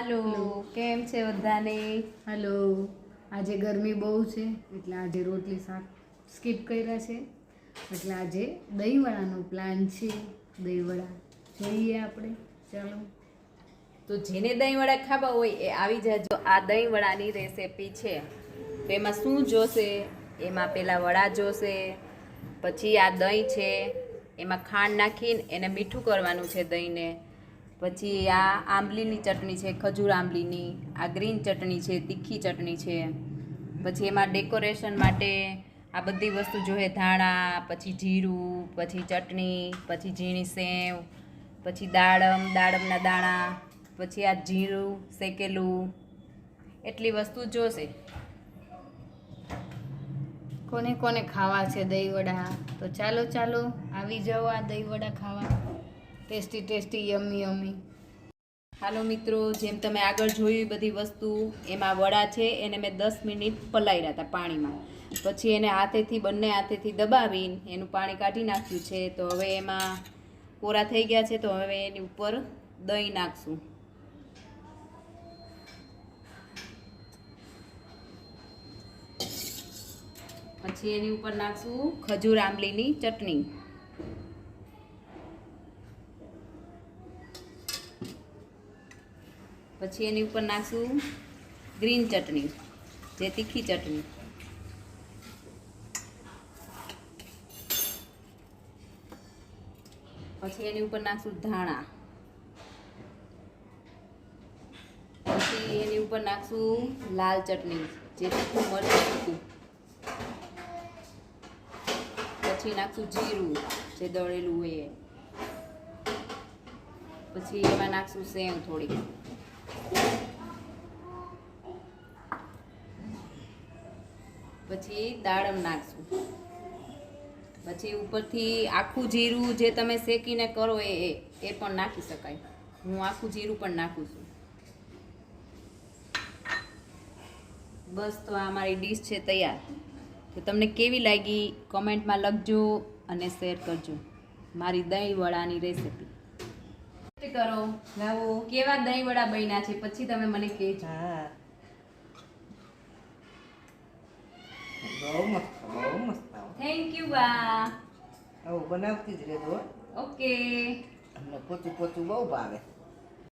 હાલો કેમ છે બધાને? હાલો. આજે ગરમી બહુ છે એટલે આજે રોટલી શાક સ્કીપ કર્યા છે. એટલે આજે દહીંવડાનો પ્લાન છે દહીંવડા જોઈએ આપણે. ચાલો. તો જેને દહીંવડા ખાવા હોય એ આવી જાજો. આ દહીંવડાની રેસિપી છે. તો એમાં શું જોશે? એમાં પેલા વડા જોશે પછી આ દહીં છે. એમાં ખાંડ નાખીને એને મીઠું કરવાનું છે દહીંને. પછી આ આંબલીની ચટણી છે, ખજૂર આંબલીની, આ ગ્રીન ચટણી છે, તીખી ચટણી છે. પછી એમાં ડેકોરેશન માટે આ બધી વસ્તુ જોઈએ, ધાણા, પછી જીરું, પછી ચટણી, પછી ઝીણી સેવ, પછી દાડમ, દાડમના દાણા, પછી આ જીરું, શેકેલું, એટલી વસ્તુ જોશે. કોને કોને ખાવા છે દહીંવડા તો ચાલો ચાલો, આવી જાઓ આ દહીંવડા ખાવા. ટેસ્ટી ટેસ્ટી યમી યમી હાલો મિત્રો, જેમ તમે આગળ જોયું બધી વસ્તુ, એમાં વડા છે, એને મેં દસ મિનિટ પલાળ્યા હતા પાણીમાં. પછી એને હાથેથી, બંને હાથેથી દબાવીને એનું પાણી કાઢી નાખ્યું છે. તો હવે એમાં કોરા થઈ ગયા છે, તો હવે એની ઉપર દહીં નાખશું. પછી એની ઉપર નાખશું ખજૂર આંબલીની ચટણી. પછી એની ઉપર નાખશું ગ્રીન ચટણી, જે તીખી ચટણી. પછી એની ઉપર નાખશું ધાણા. પછી એની ઉપર નાખશું લાલ ચટણી, જે તીખું મરચું તીખું. પછી નાખશું જીરું, જે દળેલું હોય એ. પછી એમાં નાખશું સેવ થોડી પછી દાડમ નાખશું. પછી ઉપરથી આખું જીરું જે તમે શેકીને કરો એ એ પણ નાખી શકાય. હું આખું જીરું પણ નાખું છું. બસ તો આ મારી ડીશ છે તૈયાર. તો તમને કેવી લાગી? કોમેન્ટમાં લખજો અને શેર કરજો. મારી દહીં વડાની રેસિપી. કરો. લાવો કેવા દહીં વડા બન્યા છે? પછી તમે મને કહેજો. હા. બહુ મસ્ત બહુ મસ્ત થેન્ક યુ બા. આવું બનાવતી જ રહેજો ઓકે અમને પોચું પોચું બહુ ભાવે.